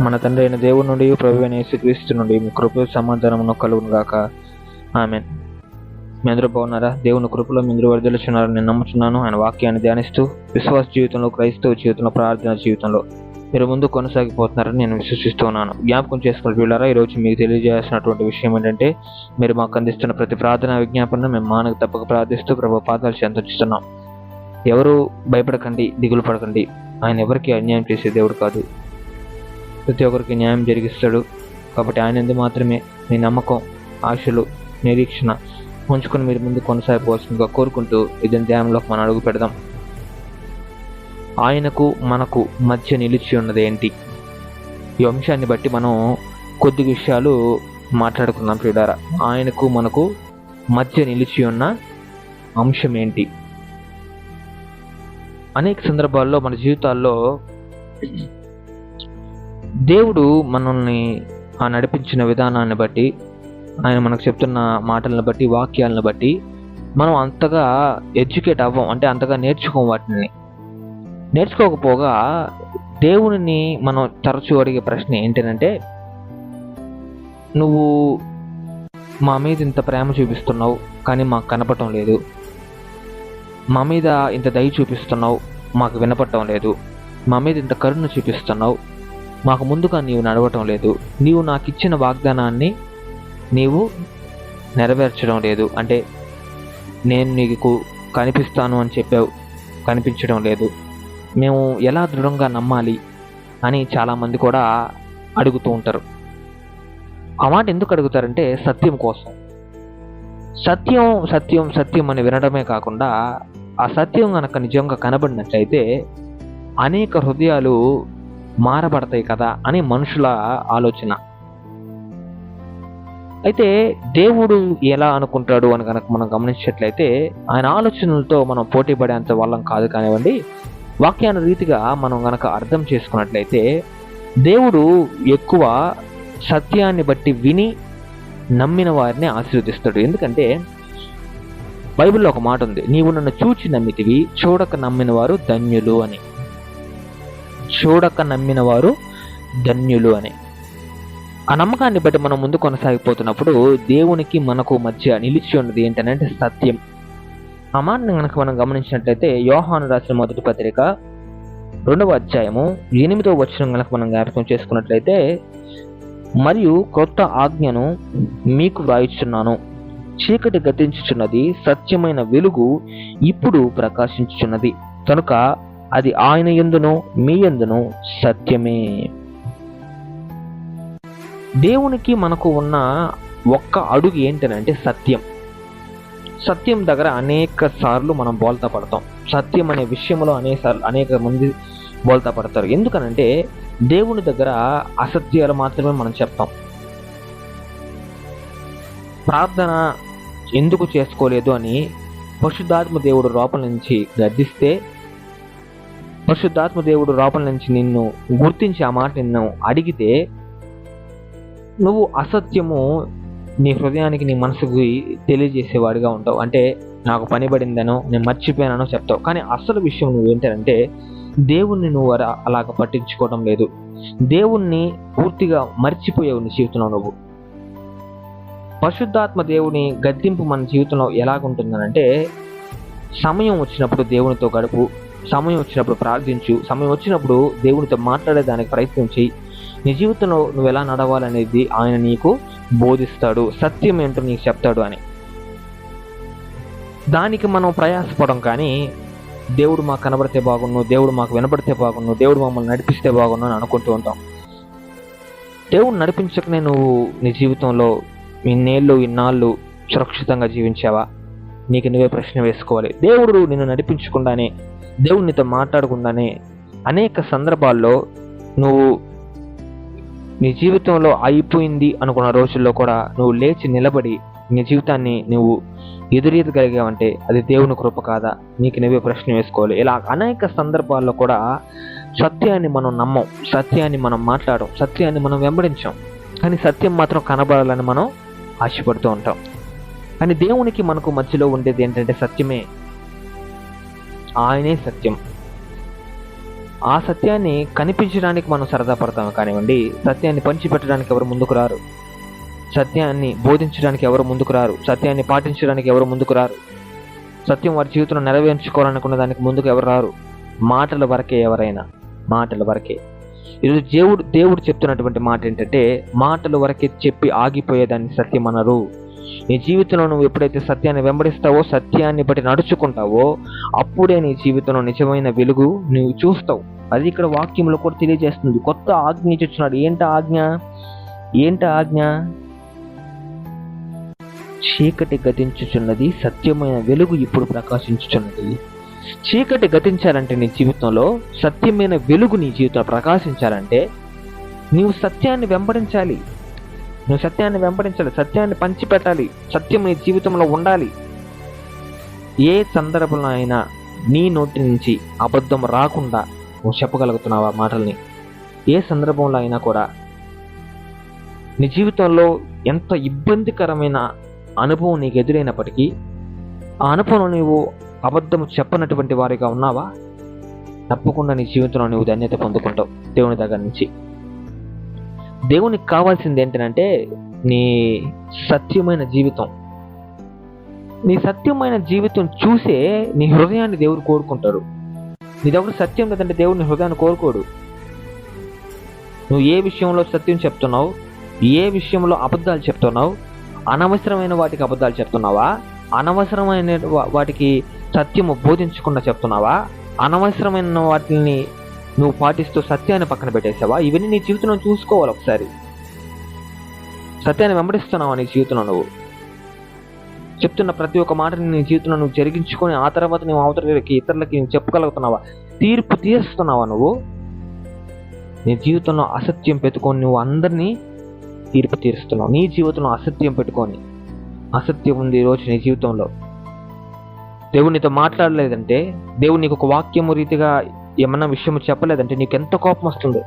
మన తండ్రి అయిన దేవుడి నుండి ప్రభు అయిన యేసుక్రీస్తు నుండి మీ కృప సమాధానమును కలుగును గాక ఆమె మీ అందరూ బాగున్నారా? దేవుని కృపలో మీ అందరూ వరదలుచున్నారని నేను నమ్ముచున్నాను. ఆయన వాక్యాన్ని ధ్యానిస్తూ విశ్వాస జీవితంలో క్రైస్తవ జీవితంలో ప్రార్థన జీవితంలో మీరు ముందు కొనసాగిపోతున్నారని నేను విశ్వసిస్తున్నాను జ్ఞాపకం చేసుకున్న వీళ్ళారా ఈరోజు మీకు తెలియజేయాల్సినటువంటి విషయం ఏంటంటే మీరు మాకు అందిస్తున్న ప్రతి ప్రార్థన విజ్ఞాపన మేము మానకు తప్పక ప్రార్థిస్తూ ప్రభు పాదాలు చెందిస్తున్నాం ఎవరు భయపడకండి దిగులు పడకండి. ఆయన ఎవరికి అన్యాయం చేసే దేవుడు కాదు. ప్రతి ఒక్కరికి న్యాయం జరిగిస్తాడు. కాబట్టి ఆయన ఎందు మాత్రమే మీ నమ్మకం ఆశలు నిరీక్షణ ఉంచుకొని మీరు ముందు కొనసాగిపోవాల్సిందిగా కోరుకుంటూ ఇది ధ్యానంలోకి మనం అడుగు పెడదాం. ఆయనకు మనకు మధ్య నిలిచి ఉన్నది ఏంటి? ఈ అంశాన్ని బట్టి మనం కొద్ది విషయాలు మాట్లాడుకుందాం ప్రియుడారా ఆయనకు మనకు మధ్య నిలిచి ఉన్న అంశం ఏంటి? అనేక సందర్భాల్లో మన జీవితాల్లో దేవుడు మనల్ని ఆ నడిపించిన విధానాన్ని బట్టి ఆయన మనకు చెప్తున్న మాటలను బట్టి వాక్యాలను బట్టి మనం అంతగా ఎడ్యుకేట్ అవ్వం అంటే అంతగా నేర్చుకోం వాటిని. నేర్చుకోకపోగా దేవుడిని మనం తరచూ అడిగే ప్రశ్న ఏంటంటే నువ్వు మా మీద ఇంత ప్రేమ చూపిస్తున్నావు కానీ మాకు కనపడటం లేదు. మా మీద ఇంత దయ చూపిస్తున్నావు మాకు వినపడటం లేదు. మా మీద ఇంత కరుణ చూపిస్తున్నావు మాకు ముందుగా నీవు నడవటం లేదు. నీవు నాకు ఇచ్చిన వాగ్దానాన్ని నీవు నెరవేర్చడం లేదు. అంటే నేను నీకు కనిపిస్తాను అని చెప్పావు. కనిపించడం లేదు. మేము ఎలా దృఢంగా నమ్మాలి అని చాలామంది కూడా అడుగుతూ ఉంటారు. ఆ మాట ఎందుకు అడుగుతారంటే సత్యం కోసం. సత్యం సత్యం సత్యం అని వినడమే కాకుండా ఆ సత్యం కనుక నిజంగా కనబడినట్లయితే అనేక హృదయాలు మారబడతాయి కదా అని మనుషుల ఆలోచన. అయితే దేవుడు ఎలా అనుకుంటాడు అని కనుక మనం గమనించినట్లయితే ఆయన ఆలోచనలతో మనం పోటీ పడేంత వాళ్ళం కాదు కానివ్వండి వాక్యాన రీతిగా మనం గనక అర్థం చేసుకున్నట్లయితే దేవుడు ఎక్కువ సత్యాన్ని బట్టి విని నమ్మిన వారిని ఆశీర్వదిస్తాడు. ఎందుకంటే బైబిల్లో ఒక మాట ఉంది నీవు నన్ను చూచి నమ్మితివి చూడక నమ్మిన వారు ధన్యులు అని. చూడక నమ్మిన వారు ధన్యులు అని. ఆ నమ్మకాన్ని బట్టి మనం ముందు కొనసాగిపోతున్నప్పుడు దేవునికి మనకు మధ్య నిలిచి ఉన్నది ఏంటంటే సత్యం. అమాన్ని కనుక మనం గమనించినట్లయితే యోహాను రాసిన మొదటి పత్రిక రెండవ అధ్యాయము ఎనిమిదవ వచనం కనుక మనం జ్ఞాపకం చేసుకున్నట్లయితే మరియు కొత్త ఆజ్ఞను మీకు వ్రాయిచున్నాను. చీకటి గతించుచున్నది సత్యమైన వెలుగు ఇప్పుడు ప్రకాశించుచున్నది. కనుక అది ఆయన ఎందును? మీ ఎందును? సత్యమే. దేవునికి మనకు ఉన్న ఒక్క అడుగు ఏంటనంటే సత్యం. సత్యం దగ్గర అనేక సార్లు మనం బోల్తా పడతాం. సత్యం అనే విషయంలో అనేక సార్లు అనేక మంది బోల్తా పడతారు. ఎందుకనంటే దేవుని దగ్గర అసత్యాలు మాత్రమే మనం చెప్తాం. ప్రార్థన ఎందుకు చేసుకోలేదు అని పశుధాత్మ దేవుడు లోపల నుంచి గర్దిస్తే పరిశుద్ధాత్మ దేవుడు లోపల నుంచి నిన్ను గుర్తించి ఆ మాట నిన్ను అడిగితే నువ్వు అసత్యము నీ హృదయానికి నీ మనసుకు తెలియజేసేవాడిగా ఉంటావు. అంటే నాకు పని పడిందనో నేను మర్చిపోయానో చెప్తావు. కానీ అసలు విషయం నువ్వు ఏంటంటే దేవుణ్ణి నువ్వు అలాగ పట్టించుకోవడం లేదు. దేవుణ్ణి పూర్తిగా మర్చిపోయావు నీ జీవితంలో నువ్వు. పరిశుద్ధాత్మ దేవుని గద్దింపు మన జీవితంలో ఎలాగుంటుందనంటే సమయం వచ్చినప్పుడు దేవునితో గడుపు సమయం వచ్చినప్పుడు ప్రార్థించు. సమయం వచ్చినప్పుడు దేవునితో మాట్లాడేదానికి ప్రయత్నించి నీ జీవితంలో నువ్వు ఎలా నడవాలనేది ఆయన నీకు బోధిస్తాడు. సత్యం ఏంటో నీకు చెప్తాడు అని. దానికి మనం ప్రయాసపడం కానీ దేవుడు మాకు కనబడితే బాగున్ను దేవుడు మాకు వినబడితే బాగున్ను దేవుడు మమ్మల్ని నడిపిస్తే బాగున్ను అని అనుకుంటూ ఉంటాం. దేవుడు నడిపించకనే నువ్వు నీ జీవితంలో ఇన్నేళ్ళు ఇన్నాళ్ళు సురక్షితంగా జీవించావా? నీకు నువ్వే ప్రశ్న వేసుకోవాలి. దేవుడు నిన్ను నడిపించకుండానే దేవునితో మాట్లాడకుండానే అనేక సందర్భాల్లో నువ్వు నీ జీవితంలో అయిపోయింది అనుకున్న రోజుల్లో కూడా నువ్వు లేచి నిలబడి నీ జీవితాన్ని నువ్వు ఎదురీదగలిగావంటే అది దేవుని కృప కాదా? నీకు నువ్వే ప్రశ్న వేసుకోవాలి. ఇలా అనేక సందర్భాల్లో కూడా సత్యాన్ని మనం నమ్మం సత్యాన్ని మనం మాట్లాడం సత్యాన్ని మనం వెంబడించాం. కానీ సత్యం మాత్రం కనబడాలని మనం ఆశపడుతూ ఉంటాం. కానీ దేవునికి మనకు మధ్యలో ఉండేది ఏంటంటే సత్యమే. ఆయనే సత్యం. ఆ సత్యాన్ని కనిపించడానికి మనం సరదా పడతాం కానివ్వండి సత్యాన్ని పంచిపెట్టడానికి ఎవరు ముందుకు రారు. సత్యాన్ని బోధించడానికి ఎవరు ముందుకు రారు. సత్యాన్ని పాటించడానికి ఎవరు ముందుకు రారు. సత్యం వారి జీవితంలో నెరవేర్చుకోవాలనుకున్న దానికి ముందుకు ఎవరు రారు? మాటల వరకే ఎవరైనా. మాటల వరకే. ఈరోజు దేవుడు దేవుడు చెప్తున్నటువంటి మాట ఏంటంటే మాటల వరకే చెప్పి ఆగిపోయేదాన్ని సత్యం అనరు. నీ జీవితంలో నువ్వు ఎప్పుడైతే సత్యాన్ని వెంబడిస్తావో సత్యాన్ని బట్టి నడుచుకుంటావో అప్పుడే నీ జీవితంలో నిజమైన వెలుగు నువ్వు చూస్తావు. అది ఇక్కడ వాక్యంలో కూడా తెలియజేస్తుంది. కొత్త ఆజ్ఞ ఇచ్చున్నాడు ఏంట ఆజ్ఞ? ఏంట ఆజ్ఞ? చీకటి గతించుచున్నది సత్యమైన వెలుగు ఇప్పుడు ప్రకాశించుచున్నది. చీకటి గతించాలంటే నీ జీవితంలో సత్యమైన వెలుగు నీ జీవితంలో ప్రకాశించాలంటే నీవు సత్యాన్ని వెంబడించాలి. నువ్వు సత్యాన్ని వెంబడించాలి సత్యాన్ని పంచిపెట్టాలి సత్యం నీ జీవితంలో ఉండాలి. ఏ సందర్భంలో అయినా నీ నోటి నుంచి అబద్ధం రాకుండా నువ్వు చెప్పగలుగుతున్నావా మాటల్ని? ఏ సందర్భంలో అయినా కూడా నీ జీవితంలో ఎంత ఇబ్బందికరమైన అనుభవం నీకు ఎదురైనప్పటికీ ఆ అనుభవం నీవు అబద్ధం చెప్పనటువంటి వారిగా ఉన్నావా? తప్పకుండా నీ జీవితంలో నువ్వు ధన్యత పొందుకుంటావు దేవుని దగ్గర నుంచి. దేవునికి కావాల్సింది ఏంటంటే నీ సత్యమైన జీవితం. నీ సత్యమైన జీవితం చూసే నీ హృదయాన్ని దేవుడు కోరుకుంటారు నీ దగ్గర సత్యం లేదంటే దేవుడు నీ హృదయాన్ని కోరుకోడు. నువ్వు ఏ విషయంలో సత్యం చెప్తున్నావు? ఏ విషయంలో అబద్ధాలు చెప్తున్నావు? అనవసరమైన వాటికి అబద్ధాలు చెప్తున్నావా? అనవసరమైన వాటికి సత్యము బోధించకుండా చెప్తున్నావా? అనవసరమైన వాటిని నువ్వు పాటిస్తూ సత్యాన్ని పక్కన పెట్టేసావా ఇవన్నీ నీ జీవితంలో చూసుకోవాలి ఒకసారి. సత్యాన్ని వెంబడిస్తున్నావా నీ జీవితంలో నువ్వు? చెప్తున్న ప్రతి ఒక్క మాటని నీ జీవితంలో నువ్వు జరిగించుకొని ఆ తర్వాత నువ్వు అవతలకి ఇతరులకి నువ్వు చెప్పగలుగుతున్నావా? తీర్పు తీరుస్తున్నావా నువ్వు? నీ జీవితంలో అసత్యం పెట్టుకొని నువ్వు అందరినీ తీర్పు తీరుస్తున్నావు. నీ జీవితంలో అసత్యం పెట్టుకొని. అసత్యం ఉంది ఈరోజు నీ జీవితంలో. దేవుడు నీతో మాట్లాడలేదంటే దేవుడు నీకు ఒక వాక్యము రీతిగా ఏమన్నా విషయం చెప్పలేదంటే నీకు ఎంత కోపం వస్తుంది?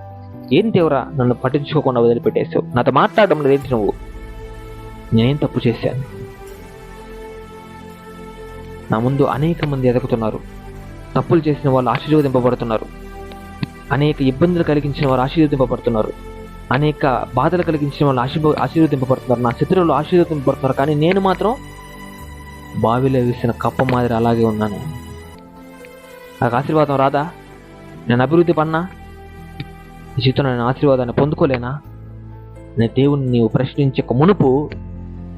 ఏం ఎవరా నన్ను పట్టించుకోకుండా వదిలిపెట్టేసావు నాతో మాట్లాడడం లేదు నువ్వు? నేనేం తప్పు చేశాను? నా ముందు అనేక మంది ఎదుగుతున్నారు. తప్పులు చేసిన వాళ్ళు ఆశీర్వదింపబడుతున్నారు. అనేక ఇబ్బందులు కలిగించిన వారు ఆశీర్వదింపబడుతున్నారు. అనేక బాధలు కలిగించిన వాళ్ళు ఆశీర్వ ఆశీర్వదింపబడుతున్నారు. నా శత్రువులు ఆశీర్వదింపబడుతున్నారు కానీ నేను మాత్రం బావిలో వేసిన కప్ప మాదిరి అలాగే ఉన్నాను. నాకు ఆశీర్వాదం రాదా? నేను అభివృద్ధి పన్నా? ఈ జీవితంలో నేను ఆశీర్వాదాన్ని పొందుకోలేనా? నీ దేవుని నీవు ప్రశ్నించక మునుపు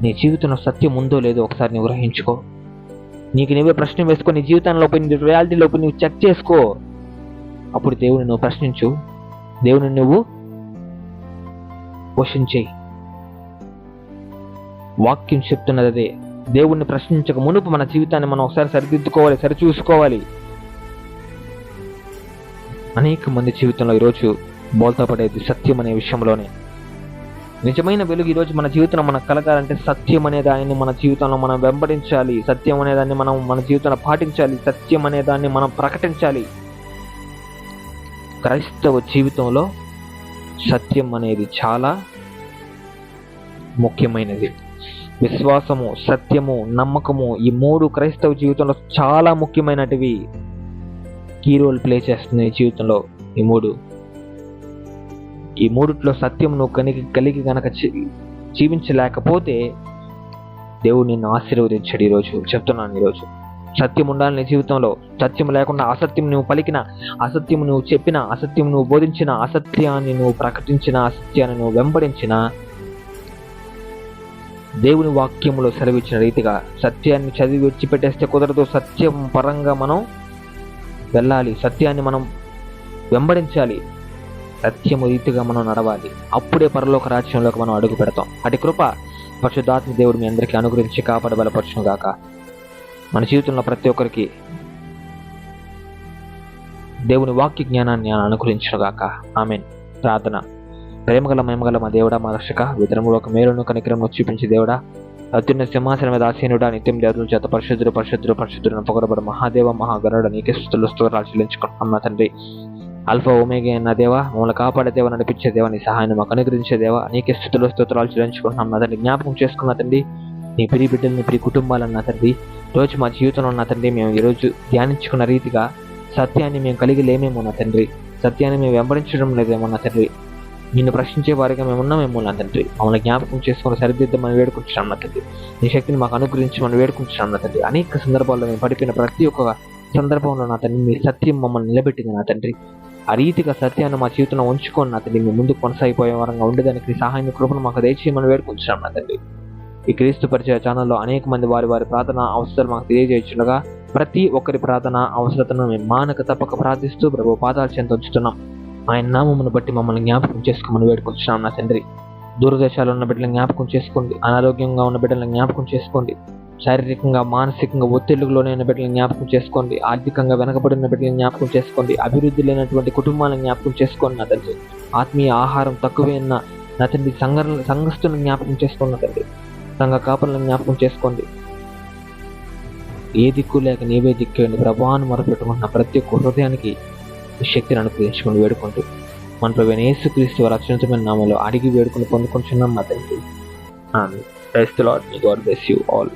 నీ జీవితంలో సత్యం ఉందో లేదో ఒకసారి నువ్వు గ్రహించుకో. నీకు నువ్వే ప్రశ్న వేసుకో నీ జీవితంలోపై నీ రియాలిటీలోపై నువ్వు చెక్ చేసుకో. అప్పుడు దేవుని నువ్వు ప్రశ్నించు. దేవుని నువ్వు క్వశ్చన్ చేయి. వాక్యం చెప్తున్నది అదే. దేవుణ్ణి ప్రశ్నించక మునుపు మన జీవితాన్ని మనం ఒకసారి సరిదిద్దుకోవాలి సరిచూసుకోవాలి. అనేక మంది జీవితంలో ఈరోజు బోల్తాపడేది సత్యం అనే విషయంలోనే. నిజమైన వెలుగు ఈరోజు మన జీవితంలో మనకు కలగాలంటే సత్యం అనే దాన్ని మన జీవితంలో మనం వెంబడించాలి. సత్యం అనే దాన్ని మనం మన జీవితంలో పాటించాలి. సత్యం అనే దాన్ని మనం ప్రకటించాలి. క్రైస్తవ జీవితంలో సత్యం అనేది చాలా ముఖ్యమైనది. విశ్వాసము సత్యము నమ్మకము ఈ మూడు క్రైస్తవ జీవితంలో చాలా ముఖ్యమైనటివి. కీ రోల్ ప్లే చేస్తున్నాయి ఈ జీవితంలో ఈ మూడు. ఈ మూడిట్లో సత్యం నువ్వు కలిగి గనక జీవించలేకపోతే దేవుడు నిన్ను ఆశీర్వదించాడు ఈరోజు. చెప్తున్నాను ఈరోజు. సత్యం ఉండాలి నీ జీవితంలో. సత్యం లేకుండా అసత్యం నువ్వు పలికిన అసత్యం నువ్వు చెప్పిన అసత్యం నువ్వు బోధించిన అసత్యాన్ని నువ్వు ప్రకటించిన అసత్యాన్ని నువ్వు వెంబడించిన దేవుని వాక్యంలో సెలవిచ్చిన రీతిగా సత్యాన్ని చదివి విడిచిపెట్టేస్తే కుదరదు. సత్యం పరంగా మనం వెళ్ళాలి. సత్యాన్ని మనం వెంబడించాలి. సత్యము రీతిగా మనం నడవాలి. అప్పుడే పరలోక రాజ్యంలోకి మనం అడుగు పెడతాం. అటు కృప పరిశుద్ధాత్మ దేవుడు మీ అందరికీ అనుగ్రహించి కాపాడ బలపరచును గాక మన జీవితంలో ప్రతి ఒక్కరికి దేవుని వాక్య జ్ఞానాన్ని అనుగ్రహించును గాక ఆమెన్. ప్రార్థన. ప్రేమగల మేమగల మా దేవుడా మా రక్షక విధరములో ఒక మేలును కనికరము చూపించి దేవుడా అత్యున్న సింహాసనం మీద ఆసీనుడా నిత్యం దేవుని చేత పరిశుద్ధుడు పరిశుద్ధుడు పరిశుద్ధుడు పొగడబడు మహాదేవ మహాగణుడు నీకే స్థుతులు స్థూరాలు చెల్లించుకుంటున్నాం. నా తండ్రి అల్ఫా ఒమేగా అన్న దేవా మమ్మల్ని కాపాడే దేవ నడిపించే దేవా నీ సహాయాన్ని మాకు అనుగ్రహించే దేవా నీకే స్థుతులు స్తోత్రాలు చెల్లించుకుంటున్నాం. నా తండ్రి జ్ఞాపకం చేసుకున్న తండ్రి నీ ప్రియ బిడ్డలు నీ ప్రియ కుటుంబాలు అన్న తండ్రి రోజు మా జీవితంలో ఉన్న తండ్రి మేము ఈరోజు ధ్యానించుకున్న రీతిగా సత్యాన్ని మేము కలిగి లేమేమో నా తండ్రి సత్యాన్ని మేము వెంబడించడం లేదేమో నా తండ్రి నిన్ను ప్రశ్నించే వారిగా మేము ఉన్నాం మేము నా తండ్రి మమ్మల్ని జ్ఞాపకం చేసుకుని సరిదిద్దమని వేడుకుంటున్నాం తండ్రి. నీ శక్తిని మాకు అనుగ్రహించి మనం వేడుకుంటున్నాం తండ్రి. అనేక సందర్భాల్లో మేము పడిపోయిన ప్రతి ఒక్క సందర్భంలో నా తండ్రి మీ సత్యం మమ్మల్ని నిలబెట్టింది నా తండ్రి. ఆ రీతిగా సత్యాన్ని మా జీవితంలో ఉంచుకొని నా తండ్రి మేము ముందు కొనసాగిపోయే వారంగా ఉండేదానికి సహాయం కృపను మాకు దయచేయమని వేడుకుంటున్నాం నా తండ్రి. ఈ క్రీస్తు పరిచయ ఛానల్లో అనేక మంది వారి వారి ప్రార్థన అవసరాలు మాకు తెలియజేయచ్చుండగా ప్రతి ఒక్కరి ప్రార్థన అవసరతను మేము మానక తప్పక ప్రార్థిస్తూ ప్రభు పాదాలు చెంత ఉంచుతున్నాం. ఆయన నామమును బట్టి మమ్మల్ని జ్ఞాపకం చేసుకోమని వేడుకుంటున్నాం నా తండ్రి. దూరదేశాల్లో ఉన్న బిడ్డలను జ్ఞాపకం చేసుకోండి. అనారోగ్యంగా ఉన్న బిడ్డలను జ్ఞాపకం చేసుకోండి. శారీరకంగా మానసికంగా ఒత్తిళ్ళలోనే ఉన్న బిడ్డలను జ్ఞాపకం చేసుకోండి. ఆర్థికంగా వెనకబడిన బిడ్డలను జ్ఞాపకం చేసుకోండి. అభివృద్ధి లేనటువంటి కుటుంబాలను జ్ఞాపకం చేసుకోండి నా తండ్రి. ఆత్మీయ ఆహారం తక్కువే ఉన్న నా తండ్రి సంఘ సంఘస్థులను జ్ఞాపకం చేసుకోండి నా తండ్రి. సంఘ కాపులను జ్ఞాపకం చేసుకోండి. ఏ దిక్కు లేక నీవే దిక్కేయండి ప్రభావాన్ని మొరపెట్టుకుంటున్న ప్రతి ఒక్క హృదయానికి శక్తిని అనుగ్రహించుకుని వేడుకుంటూ మన ప్రభు యేసుక్రీస్తు వారి అత్యున్నతమైన నామంలో అడిగి వేడుకుని పొందుకుంటున్నాం మా తండ్రి. ఆమె క్రైస్తు Lord may God bless you all